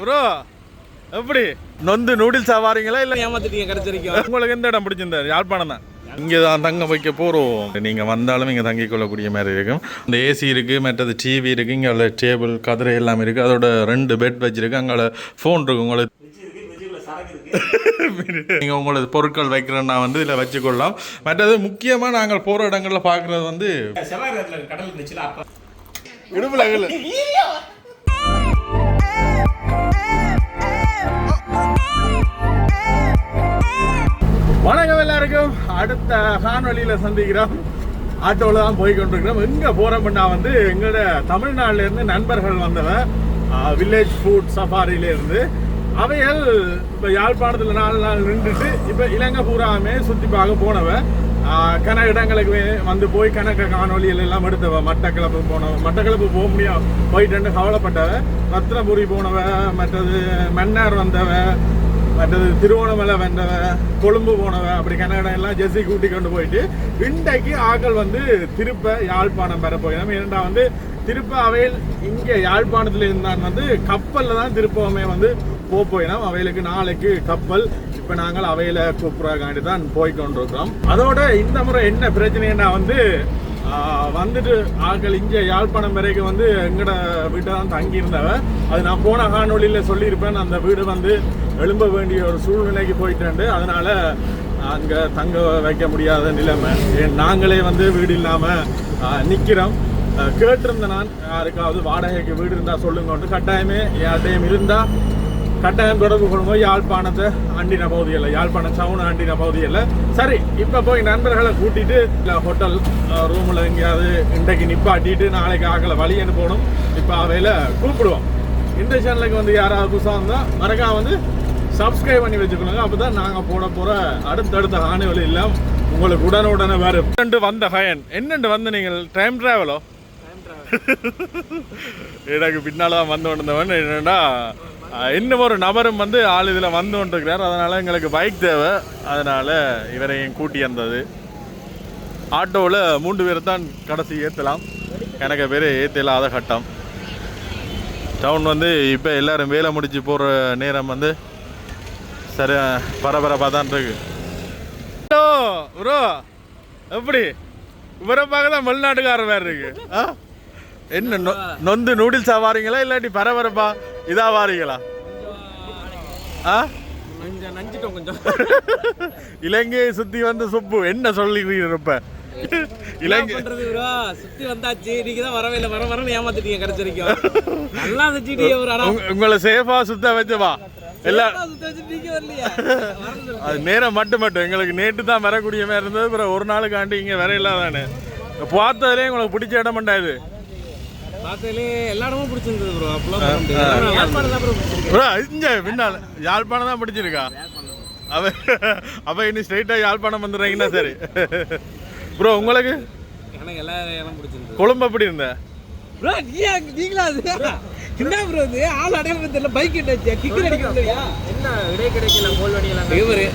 Bro எப்படி? நொந்து noodles வாரீங்களா இல்ல ஏமாத்திட்டீங்க கிடைச்ச வரைக்கும் உங்களுக்கு எந்த இடம் பிடிச்சிருந்தாரு? யாழ்ப்பாணம் தான். இங்கே தான் தங்க வைக்க போகிறோம் நீங்கள் வந்தாலும் இங்கே தங்கிக் கொள்ளக்கூடிய மாதிரி இருக்கும். இந்த ஏசி இருக்குது மற்றது டிவி இருக்குது இங்கே உள்ள டேபிள் கதிரை எல்லாம் இருக்குது அதோட ரெண்டு பெட் வச்சிருக்கு அங்கே ஃபோன் இருக்கு. உங்களுக்கு நீங்கள் உங்களது பொருட்கள் வைக்கிறேன்னா வந்து இதில் வச்சுக்கொள்ளலாம் மற்றது முக்கியமாக நாங்கள் போகிற இடங்களில் பார்க்குறது வந்து செவ்வாய் கடல் இருந்துச்சுல அப்ப இடுப்புல வணக்கம் எல்லாருக்கும் அடுத்த காணொலியில் சந்திக்கிறோம். ஆட்டோவில் தான் போய் கொண்டிருக்கிறோம். எங்கே போகிறோம்னா வந்து எங்களோட தமிழ்நாட்டிலேருந்து நண்பர்கள் வந்தவன் வில்லேஜ் ஃபுட் சஃபாரிலேருந்து அவைகள் இப்போ யாழ்ப்பாணத்தில் நாலு நாள் நின்றுட்டு இப்போ இலங்கை பூராமே சுற்றி பார்க்க போனவன் கன இடங்களுக்கு வந்து போய் கணக்க காணொலிகள் எல்லாம் எடுத்தவ மட்டக்களப்பு போனவ மட்டக்களப்பு போக முடியும் போயிட்டு கவலைப்பட்டவ ரத்னபுரி போனவ மற்றது மன்னார் வந்தவ மற்றது திருவோணமலை வந்தவ கொழும்பு போனவ அப்படி கன்னடம் எல்லாம் ஜெர்சி கூட்டி கொண்டு போயிட்டு இன்றைக்கு ஆக்கள் வந்து திருப்ப யாழ்ப்பாணம் பெற போயிடும் ஏனெண்டா வந்து திருப்ப அவையில் இங்கே யாழ்ப்பாணத்தில் இருந்தான் வந்து கப்பலில் தான் திருப்பவுமே வந்து போக போயிடும் அவைகளுக்கு நாளைக்கு கப்பல். இப்போ நாங்கள் அவையில் கூப்பிட்றக்காண்டி தான் போய் கொண்டிருக்கிறோம் அதோட இந்த முறை என்ன பிரச்சனைன்னா வந்து வந்துட்டு ஆட்கள் இங்கே யாழ்ப்பாணம் வரைக்கும் வந்து எங்கட வீட்டை தான் தங்கியிருந்தவ. அது நான் போன காணொலியில் சொல்லியிருப்பேன். அந்த வீடு வந்து எழும்ப வேண்டிய ஒரு சூழ்நிலைக்கு போயிட்டு அதனால் அங்கே தங்க வைக்க முடியாத நிலைமை. ஏன் நாங்களே வந்து வீடு இல்லாமல் நிற்கிறோம் கேட்டிருந்தேன் நான் யாருக்காவது வாடகைக்கு வீடு இருந்தால் சொல்லுங்க கட்டாயமே யார்ட்டையும் இருந்தால் கட்டாயம் தொடர்பு கொள்ளுங்க யாழ்ப்பாணத்தை அண்டின பகுதியில் யாழ்ப்பாணம் சவுன அண்டின பகுதியில். சரி இப்போ போய் நண்பர்களை கூட்டிட்டு இல்லை ஹோட்டல் ரூமில் எங்கேயாவது இன்றைக்கு நிப்பாட்டிட்டு நாளைக்கு ஆகலை வழி போகணும் இப்போ அவையில் கூப்பிடுவோம். இந்த சேனலுக்கு வந்து யாராவது புதுசாக இருந்தால் மறக்காம வந்து சப்ஸ்கிரைப் பண்ணி வச்சுக்கணுங்க. அப்போ தான் நாங்கள் போட போகிற அடுத்தடுத்த ஆணைகள் எல்லாம் உங்களுக்கு உடனுடனே வரும். என்னண்டு வந்த ஹயன்? என்னண்டு வந்து நீங்கள்? டைம் ட்ராவலோ எனக்கு பின்னால் தான் வந்து கொண்டிருந்தவன் என்னன்னா இன்னும் ஒரு நபரும் வந்து ஆள் இதில் வந்து கொண்டிருக்கிறார். அதனால் எங்களுக்கு பைக் தேவை. அதனால் இவரையும் கூட்டி வந்தது. ஆட்டோவில் மூன்று பேர் தான் கடைசி ஏற்றலாம் எனக்கு பேர் ஏற்றலாத கட்டம். டவுன் வந்து இப்போ எல்லோரும் வேலை முடிச்சு போகிற நேரம் வந்து சரி பரபரப்பாக தான் இருக்கு. ஹலோ ப்ரோ எப்படி? இவரை பார்க்க தான் வெளிநாட்டுக்காரர் வேறு இருக்கு. ஆ? என்ன நொந்து நூடுல்ஸா வாரீங்களா இல்லாட்டி பரபரப்பா இதா வாரீங்களா? ஆ? நஞ்சிட்டோம் கொஞ்சம் இலங்கையை சுத்தி வந்த சுப்பு என்ன சொல்லிக்கிறீங்க இப்ப? இலங்கை பண்றது bro? சுத்தி வந்தாச்சு நீங்க தான் வரவே இல்லை வர வரன்னு ஏமாத்திட்டீங்க கிடைச்ச வரைக்கும். நல்லா இருந்துச்சு உங்களை சேஃபா சுத்த வச்சவா எல்லாம். அது நேரம் மட்டும் மட்டும். எங்களுக்கு நேற்று தான் வரக்கூடிய மாதிரி இருந்தது. அப்புறம் ஒரு நாளுக்காண்டி இங்கே வர இல்லாதானே பார்த்ததுலேயே உங்களுக்கு பிடிச்ச இடம் பண்ணாது பார்த்தாலே எல்லா இடமும் பிடிச்சிருந்தது ப்ரோ அப்பெல்லாம் யாழ்ப்பாணம் தான் ப்ரோ பிடிச்சிருக்கு. ப்ரோ இங்கே பின்னால். யாழ்ப்பாணம் தான் பிடிச்சிருக்கா? அவ அப்ப இனி ஸ்ட்ரைட்டாக யாழ்ப்பாணம் வந்துடுறீங்கன்னா சரி. ப்ரோ உங்களுக்கு? கொழும்பு எப்படி இருந்த? ப்ரோ நீ நீங்களா என்ன ப்ரோ இது ஆள் அடையாளம் தெரியல. பைக் என்னாச்சு கிக்கர் அடிக்க முடியா என்ன இடை கிடைக்கல கோல் வடியெல்லாம் இவரு.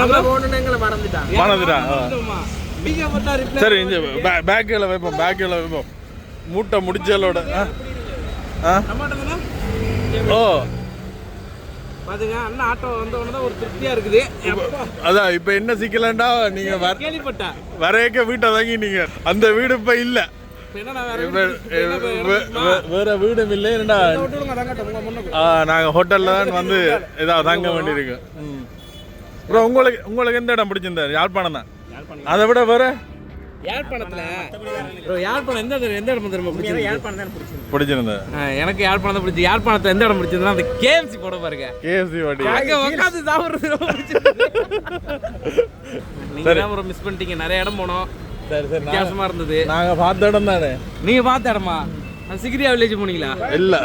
நம்ம போகணுன்னு எங்களை மறந்துட்டான் மறந்துட்டா? ஆ. நீங்க மட்டும் ரிப்ளை சரி இந்த பேக்கில் வைப்போம் பேக்கில் வைப்போம். மூட்டை முடிச்சலோட ஆ? ஆ? டமாட்டோங்கண்ணா ஓ பாத்துங்க அண்ணா ஆட்டோ வந்த உடனே தான் ஒரு திருப்தியா இருக்குது. அதான் இப்போ என்ன சிக்கலண்டா? நீங்கள் வர கேள்விப்பட்டேன். வரையக்க வீட்டை தங்கிட்டீங்க அந்த வீடு இப்போ இல்லை. இப்ப என்ன நான் வேற வீடும் இல்லை என்னடா? விட்டுடுங்க, தங்கட்டும், உங்க முன்னுக்கு. நாங்கள் ஹோட்டலில் தான் வந்து ஏதாவது தங்க வேண்டியிருக்கு. ம். அப்புறம் உங்களுக்கு உங்களுக்கு எந்த இடம் பிடிச்சிருந்தாரு? யாழ்ப்பாணம் தான். அதை விட வேற? யாழ்ப்பாணத்துல bro, யாழ்ப்பாணம் எந்த இடம் எந்த இடம் தெரியுமா பிடிச்சிருக்கு? யாழ்ப்பாணம் தான் பிடிச்சிருந்தது? எனக்கு யாழ்ப்பாணம் தான் பிடிச்சி யாழ்ப்பாணத்துல எந்த இடம் பிடிச்சதுன்னா அந்த கேஎம்சி போட பாருங்க. கேஎஃப்சி வாட்டி அங்க உட்காந்து சாப்பிடுறது ஒரு மிஸ் பண்ணிட்டீங்க. நிறைய இடம் போனோம். சரி இருந்தது. நாங்கள் பார்த்த இடம் தானே? நீங்க பார்த்த இடமா? சிகிரியா வில்லேஜ் போனீங்களா? இல்லை.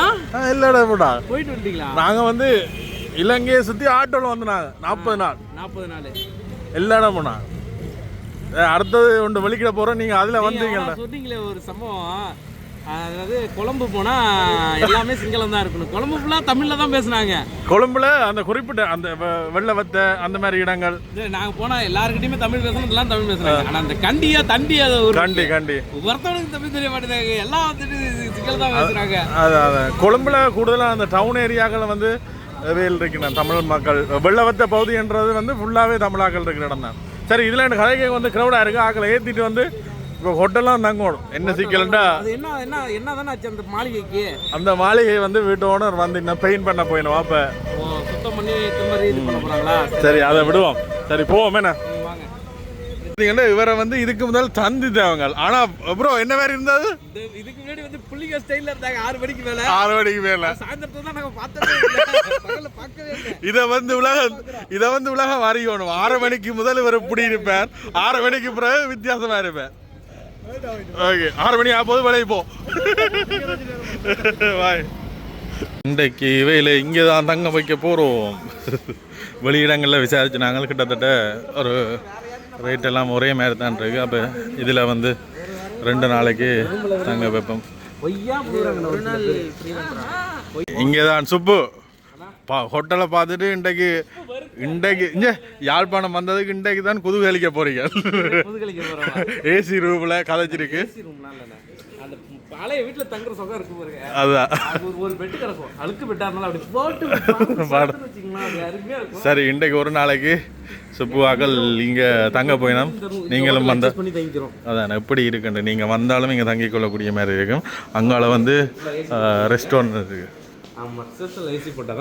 ஆ? ஆ இல்லை இடம்டா போயிட்டு வந்துட்டீங்களா? நாங்கள் வந்து இலங்கையை சுற்றி ஆட்டோவில் வந்து நாங்கள் நாற்பது நாள். நாற்பது நாள். எல்லா இடம் போனாங்க அடுத்தது ஒன்று வெளிக்கிட போகிறோம் நீங்கள் அதில் வந்தீங்கல்ல. சொன்னீங்களே ஒரு சம்பவம். அதாவது கொழம்பு போனா எல்லாமே சிங்களம் தான் இருக்கணும். கொழம்பு ஃபுல்லா தமிழ்ல தான் பேசுனாங்க. கொழும்புல அந்த குறிப்பிட்ட அந்த வெள்ளை வத்தை அந்த மாதிரி இடங்கள். இது நாங்க போனா எல்லாருக்கிட்டையுமே தமிழ் பேசணும் எல்லாம் தமிழ் பேசுறாங்க ஆனா அந்த கண்டியா தண்டி அது ஒரு கண்டி கண்டி. ஒருத்தவனுக்கு தமிழ் தெரிய மாட்டேங்குது. எல்லாம் வந்துட்டு சிங்களம் தான் பேசுறாங்க. அது அது. கொழும்புல கூடுதலாக அந்த டவுன் ஏரியாக்கள் வந்து வேல் இருக்கணும் தமிழ் மக்கள் வெள்ளவத்த பகுதின்றது வந்து ஃபுல்லாகவே தமிழாக்கள் இருக்கிற இடம் தான். சரி இதில் எனக்கு கதைக்கு வந்து க்ரௌடாக இருக்குது ஆக்களை ஏற்றிட்டு வந்து இப்போ ஹோட்டல்லாம் தங்கணும் என்ன சிக்கல்ண்டா அது என்ன என்ன என்ன தானே ஆச்சு அந்த மாளிகைக்கு? அந்த மாளிகை வந்து வீட்டு ஓனர் வந்து இன்னும் பெயிண்ட் பண்ண போயிடும் அப்போ. சுத்தம் பண்ணி இது பண்ண போறாங்களா? சரி அதை விடுவோம். சரி போவோம் என்ன? பார்த்தீங்கன்னா இவரை வந்து இதுக்கு முதல் தந்தி தேவங்க ஆனால் ப்ரோ என்ன மாதிரி இருந்தது? இதுக்கு முன்னாடி வந்து புள்ளிங்க ஸ்டைல்ல இருந்தாங்க. ஆறு மணிக்கு மேல. ஆறு மணிக்கு மேலே. சாயந்தரத்துல தான் இல்லை. இதை வந்து உலகம் இதை வந்து உலகம் அறியணும். ஆறு மணிக்கு முதல் இவர் இப்படி இருப்பார். ஆறு மணிக்கு பிறகு வித்தியாசமா இருப்பார். ஓகே ஆறு மணி ஆகும்போது விளைய போ பாய் இன்றைக்கு இவையில் இங்கே தான் தங்க வைக்க போகிறோம் வெளியிடங்களில் விசாரிச்சு நாங்கள் கிட்டத்தட்ட ஒரு ரேட் எல்லாம் ஒரே மாதிரி தான் இருக்கு. அப்போ இதில் வந்து ரெண்டு நாளைக்கு தங்க வைப்போம். இங்கே தான் சுப்பு. பா ஹோட்டலை பார்த்துட்டு இன்றைக்கு இன்றைக்கு இங்கே யாழ்ப்பாணம் வந்ததுக்கு இன்றைக்கு தான் குதூகலிக்க போறோம். ஏசி ரூமில் கதைச்சிருக்கு ஏசி ரூம்லாம் இல்லைண்ணே அந்த பழைய வீட்டுல தங்குற சுகம் இருக்கு பாருங்க. அதுதான். அது ஒரு ஒரு பெட் கிடக்கும். அழுக்கு பெட்டா இருந்தாலும் அப்படி போட்டு சரி இன்றைக்கு ஒரு நாளைக்கு சுப்புவாக்கள் இங்கே தங்க போயினோம் நீங்களும் வந்த அதான் எப்படி இருக்குன்னு நீங்கள் வந்தாலும் இங்கே தங்கிக் கொள்ளக்கூடிய மாதிரி இருக்கும். அங்கால வந்து ரெஸ்டாரண்ட் இருக்குது போட்டா.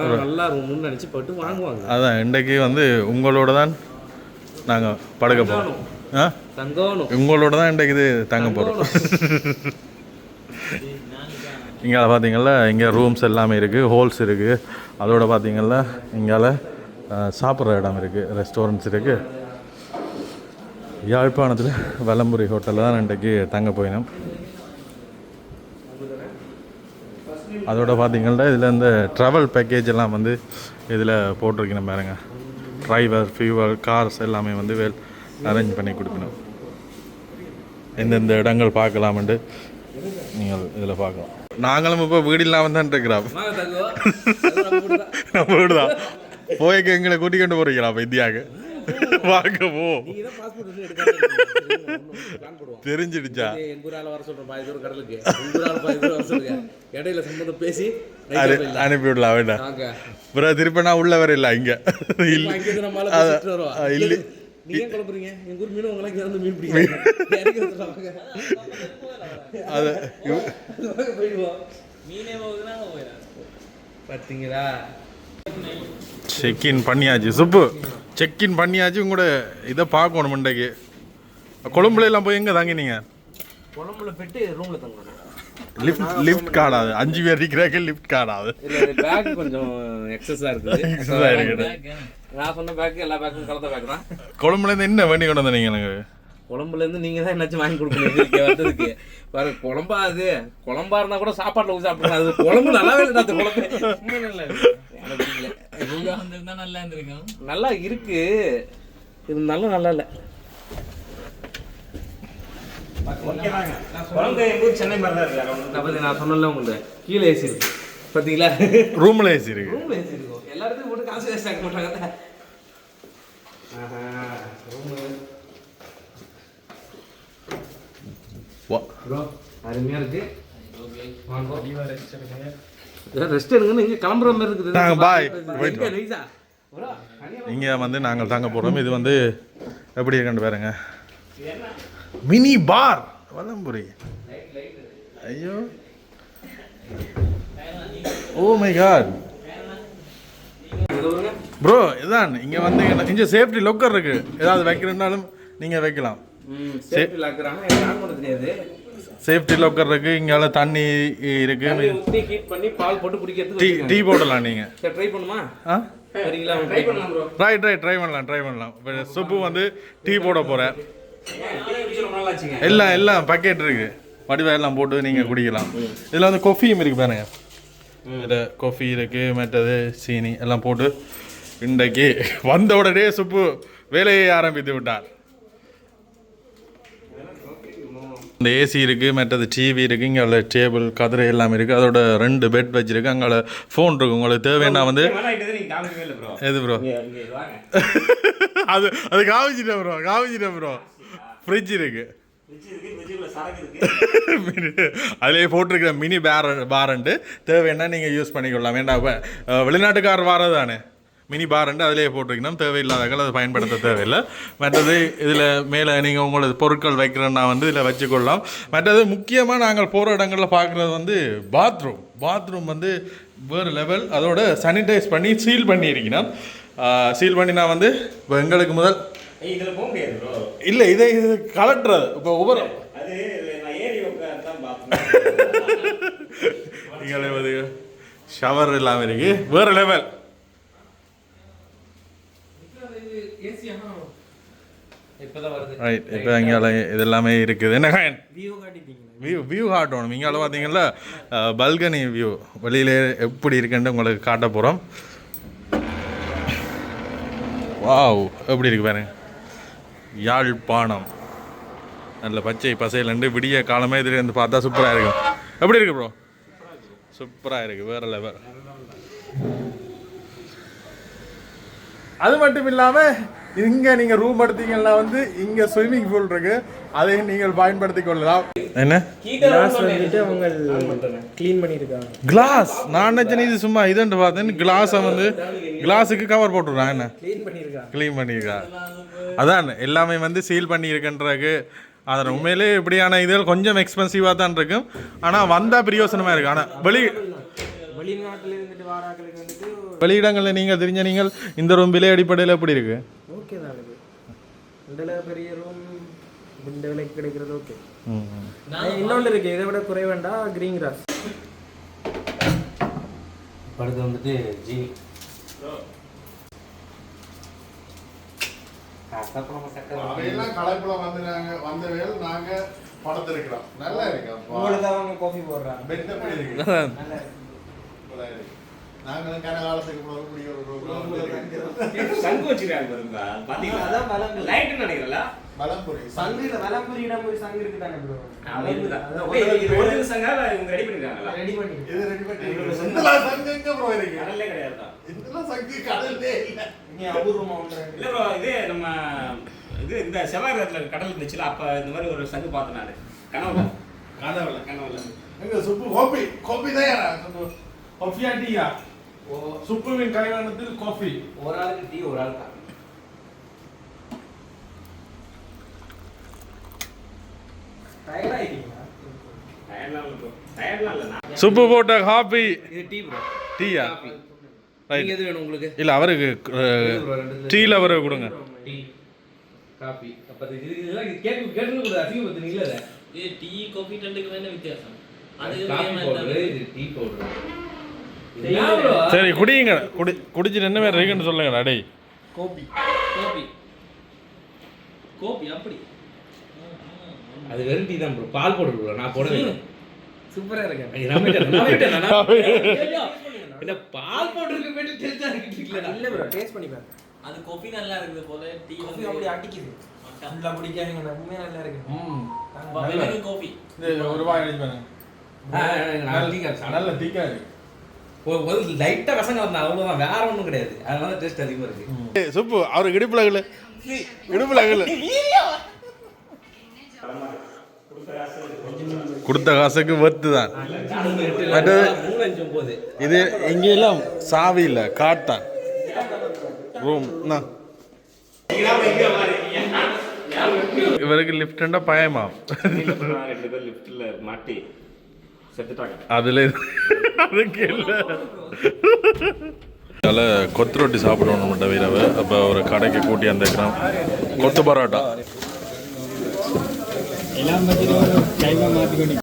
போட்டு அதான் இன்றைக்கு வந்து உங்களோட தான் நாங்கள் படுக்க போகிறோம் உங்களோட தான் இன்றைக்கு இது தங்க போகிறோம் இங்கே பார்த்தீங்களா இங்கே ரூம்ஸ் எல்லாமே இருக்குது ஹோல்ஸ் இருக்குது அதோட பார்த்தீங்களா இங்கால சாப்பிட்ற இடம் இருக்குது ரெஸ்டாரண்ட்ஸ் இருக்குது யாழ்ப்பாணத்தில் வலம்புரி ஹோட்டலில் தான் இன்றைக்கு தங்க போயினோம் அதோட பார்த்தீங்கன்னா இதில் இந்த ட்ராவல் பேக்கேஜ் எல்லாம் வந்து இதில் போட்டிருக்கணும் பாருங்கள் டிரைவர் ஃபியூவல் கார்ஸ் எல்லாமே வந்து வேல் அரேஞ்ச் பண்ணி கொடுக்கணும். எந்தெந்த இடங்கள் பார்க்கலாம்ட்டு நீங்கள் இதில் பார்க்கலாம். நாங்களும் இப்போ வீடு இல்லாமல் தான் இருக்கிறோம். நம்ம வீடு தான் போய்க்கு எங்களை கூட்டி கொண்டு போறீங்களா அப்போ இந்தியாவுக்கு? வாங்க போ. தெரிஞ்சிடுச்சா? எங்க ஊரால வர சொல்றோம் பாதி தூரம் கடலுக்கு. எங்க ஊரால பாதி தூரம் வர சொல்லுங்க. இடையில சம்மந்தம் பேசி அனு அனுப்பி விடலாம் வேண்டாம். திருப்பி நான் உள்ள வர இல்லை இங்கே. அத-. நீங்க குழப்பறீங்க எங்க ஊர் இருந்து மீன் பிடிக்கிறீங்க போயிடுவோம். மீனே போகுதுன்னா பார்த்தீங்களா செக்இன் பண்ணியாச்சு. சுப்பு செக்இன் பண்ணியாச்சு. உங்களோட இதை பார்க்கணும் இன்றைக்கு கொழும்புல எல்லாம் போய் எங்கே தங்கினீங்க? குழம்புல பெட்டு ரூம்ல தங்கணும் லிஃப்ட் லிஃப்ட் கார்டாது அஞ்சு பேர் இருக்கிறாங்க லிஃப்ட் இல்ல பேக் கொஞ்சம் எக்ஸஸா இருக்குது. ஆ இருக்குது. நான் சொன்ன பேக் எல்லா பேக்கும் கலந்த பேக் தான். கொழும்புலேருந்து என்ன வண்டி கொண்டு வந்தீங்க எனக்கு? குழம்புல இருந்து நீங்க தான் என்னாச்சும் வாங்கி கொடுக்கணும். இங்க வந்ததுக்கு. பாரு குழம்பா அது. குழம்பா இருந்தா கூட சாப்பாட்டுல ஊத்தி சாப்பிடலாம் அது குழம்பு நல்லாவே இல்லை அந்த குழம்பு. நல்லா இருந்திருக்கும். நல்லா இருக்கு. இருந்தாலும் நல்லா இல்லை. சென்னை மாதிரி தான் இருக்காரு நான் சொன்னல உங்களுக்கு கீழே ஏசி இருக்கு. பாத்தீங்களா? ரூமில் ஏசி இருக்கு. ரூம்ல ஏசி இருக்கும் எல்லாத்துக்கும் போட்டு காசு வேஸ்ட் ஆக்க மாட்டாங்க. ரூம் ப்ரோ அருமையா இருக்கு. ரெஸ்ட் எடுங்கன்னு இங்க கிளம்புற மாதிரி இருக்குது. நாங்க bro, இங்கே வந்து நாங்கள் தங்க போகிறோம் இது வந்து எப்படி இருக்குன்னு பாருங்க. Mini bar. வலம்புரி ஐயோ. Oh my God. ப்ரோ இதான் இங்கே வந்து இங்கே சேஃப்டி லொக்கர் இருக்கு. ஏதாவது வைக்கிறனாலும் நீங்கள் வைக்கலாம். சேஃப்டி லொக்கர் இருக்கு இங்கால தண்ணி இருக்கு. தண்ணி ஊத்தி heat பண்ணி பால் போட்டு குடிக்கிறதுக்கு டீ. டீ போடலாம் நீங்கள் சரி, try பண்ணுமா? ஆ. ரைட் ரைட் ட்ரை பண்ணலாம் ட்ரை பண்ணலாம். இப்போ சுப்பு வந்து டீ போட போகிறேன் எல்லாம் எல்லாம் பக்கெட் இருக்கு. வடிவா எல்லாம் போட்டு நீங்கள் குடிக்கலாம். இதில் வந்து கொஃபியும் இருக்கு பாருங்க. இதில் கொஃபி இருக்கு மற்றது சீனி எல்லாம் போட்டு இன்றைக்கு வந்த உடனே சுப்பு வேலையை ஆரம்பித்து விட்டார். இந்த ஏசி இருக்குது மற்றது டிவி இருக்குது இங்கே உள்ள டேபிள் கதிரை எல்லாம் இருக்குது அதோட ரெண்டு பெட் வச்சிருக்கு. அங்கே ஃபோன் இருக்கு. உங்களுக்கு தேவைன்னா வந்து எது ப்ரோ அது அது காமிச்சிட்டேன் ப்ரோ காமிச்சிட்டேன் ப்ரோ ஃப்ரிட்ஜ் இருக்கு. அதிலே போட்டிருக்கிற மினி பேர் பாரண்டு தேவைன்னா நீங்கள் யூஸ் பண்ணிக்கொள்ளலாம். வேண்டாம் வெளிநாட்டுக்கார் வாரது தானே? மினி பாரண்டு அதிலே போட்டிருக்கணும். தேவையில்லாதவர்கள் அதை பயன்படுத்த தேவையில்லை. மற்றது இதில் மேலே நீங்கள் உங்களது பொருட்கள் வைக்கிறேன்னா வந்து இதில் வச்சுக்கொள்ளலாம். மற்றது முக்கியமாக நாங்கள் போகிற இடங்களில் பார்க்குறது வந்து பாத்ரூம் பாத்ரூம் வந்து வேறு லெவல் அதோட சானிடைஸ் பண்ணி சீல் பண்ணியிருக்கணும். சீல் பண்ணினா வந்து இப்போ எங்களுக்கு முதல் இதுல போக முடியாது ப்ரோ இல்லை இதை இது கலட்டுறது. இப்போ ஒவ்வொரு அது நான் ஏறி பார்த்தேன் ஷவர் இல்லாமல் இருக்கு வேறு லெவல் ரைட் இப்போ இங்கே இது எல்லாமே இருக்குது. என்ன வியூ காட்டிட்டீங்க வியூ காட்டணும். இங்கே பார்த்தீங்கன்னா பல்கனி வியூ வெளியிலே எப்படி இருக்குன்னு உங்களுக்கு காட்ட போகிறோம் வாவ் எப்படி இருக்கு பாருங்க. யாழ்ப்பாணம். நல்ல பச்சை பசையிலண்டு விடிய காலமே இதில் இருந்து பார்த்தா சூப்பராக இருக்கும். எப்படி இருக்கு ப்ரோ சூப்பராக இருக்கு வேற லெவல் அது மட்டும் இல்லாமல் இங்கே நீங்கள் ரூம் எடுத்தீங்கன்னா வந்து இங்கே ஸ்விம்மிங் பூல் இருக்கு. அதையும் நீங்கள் பயன்படுத்திக் கொள்ளலாம். என்ன? கிளாஸ் வந்துட்டு அவங்க க்ளீன் பண்ணியிருக்காங்க கிளாஸ் நான் நினச்சேன் இது சும்மா இதுன்ட்டு பார்த்தேன். கிளாஸை வந்து கிளாஸுக்கு கவர் போட்டுடுறான். என்ன? க்ளீன் பண்ணியிருக்காங்க க்ளீன் பண்ணியிருக்கா அதான் எல்லாமே வந்து சீல் பண்ணியிருக்கன்றக்கு அதில் உண்மையிலே இப்படியான இதுகள் கொஞ்சம் எக்ஸ்பென்சிவாக தான் இருக்கும். ஆனால் வந்தால் பிரயோசனமாக இருக்கு. ஆனால் வெளி வெளிநாட்டுல இருந்துட்டு வாராக்களுக்கு வந்துட்டு வெளியிடங்களில் நீங்கள் தெரிஞ்ச நீங்கள் இந்த ரூம் விலை அடிப்படையில் எப்படி இருக்கு? ஓகே தான் இது இந்த பெரிய ரூம் இந்த விலைக்கு கிடைக்கிறது ஓகே இன்னொன்று இருக்கு இதை விட குறைவேண்டா கிரீன் கிராஸ் அடுத்து வந்துட்டு ஜீனி கலைப்புல வந்து நாங்கள் வந்த வேலை நாங்கள் படத்திருக்கிறோம். நல்லா உங்களுக்கு அவங்க காஃபி போடுறாங்க பெட் எப்படி இருக்கு நல்லா இருக்கு. நாங்களும் கனகாலத்துக்கு பிறகு குடி ஒரு. சங்கு வச்சிருக்காங்க பாருங்க. பாத்தீங்களா? அதான் வலம்புரி லைட் நினைக்கிறல வலம்புரி சங்குல வலம்புரி இடம்புரி சங்கு இருக்கு தானே ப்ரோ இது சங்கா இவங்க ரெடி பண்ணிருக்காங்களா? ரெடி பண்ணி இது ரெடி பண்ணி இதெல்லாம் சங்கு. எங்க ப்ரோ இருக்கு? கடல்லே கிடையாது இதெல்லாம் சங்கு கடல்லே இல்ல. நீ அபூர்வமா இல்ல ப்ரோ இது நம்ம இது இந்த செவ்வாய் கிரகத்துல கடல் இருந்துச்சுல அப்ப இந்த மாதிரி ஒரு சங்கு பார்த்தேன் நானு. கனவுல. கனவுல. கனவுல. எங்க சுப்பு கோபி கோபி தான் யாரா? சுப்பு. காஃபியா டீயா? சுப்புவின் கைவானத்தில் காஃபி ஒரு ஆளுக்கு டீ ஒரு ஆள் காஃபி சுப்பு போட்ட இது டீ ப்ரோ டீயா ரைட் எது வேணும் உங்களுக்கு? இல்ல அவருக்கு டீல அவருக்கு கொடுங்க. டீ காஃபி அப்ப இது இதெல்லாம் கேட்டு கேட்டு கூட அதிகப்படுத்துனீங்களா இதை இது டீ காஃபி ரெண்டுக்கு என்ன வித்தியாசம். அது பவுடர். இது டீ பவுடர் சரி குடிங்க குடி குடிச்சிட்டு என்ன பேர் இருக்குன்னு சொல்லுங்க டேய். கோபி கோபி. கோபி அப்படி. அது வெறும் டீ தான் ப்ரோ பால் பவுடர் ப்ரோ நான் போடவே இல்லை. சூப்பரா இருக்கேன் இந்த பால் பவுடருக்கு போயிட்டு டேஸ்டா இருக்குல்ல இல்ல ப்ரோ டேஸ்ட் பண்ணி பாருங்க அது காஃபி நல்லா இருக்குது போல டீ வந்து அப்படி அடிக்குது. ஃபுல்லா பிடிக்காதீங்க உண்மையா நல்லா இருக்கு வெள்ளரி காஃபி ஒரு வாய் அடிச்சு பாருங்க. நான் டீ காஃபி நல்ல தீக்கா இருக்கு ஒரு வேற கிடையாது. அதனால டேஸ்ட் இருக்கு. சுப்பு அவருக்கு இடுப்புல கொடுத்த காசுக்கு வத்து தான். இது எங்கெல்லாம் சாவி இல்லை காட்டான் ரூம் இவருக்கு லிஃப்ட்ண்டா பயமா? ரெண்டு பேர் லிஃப்ட்ல மாட்டி. அதுல அதுக்கு இல்லை. அதனால் கொத்து ரொட்டி சாப்பிடணும் நம்ம வீரவை அப்போ ஒரு கடைக்கு கூட்டி அந்த கொத்து பரோட்டா.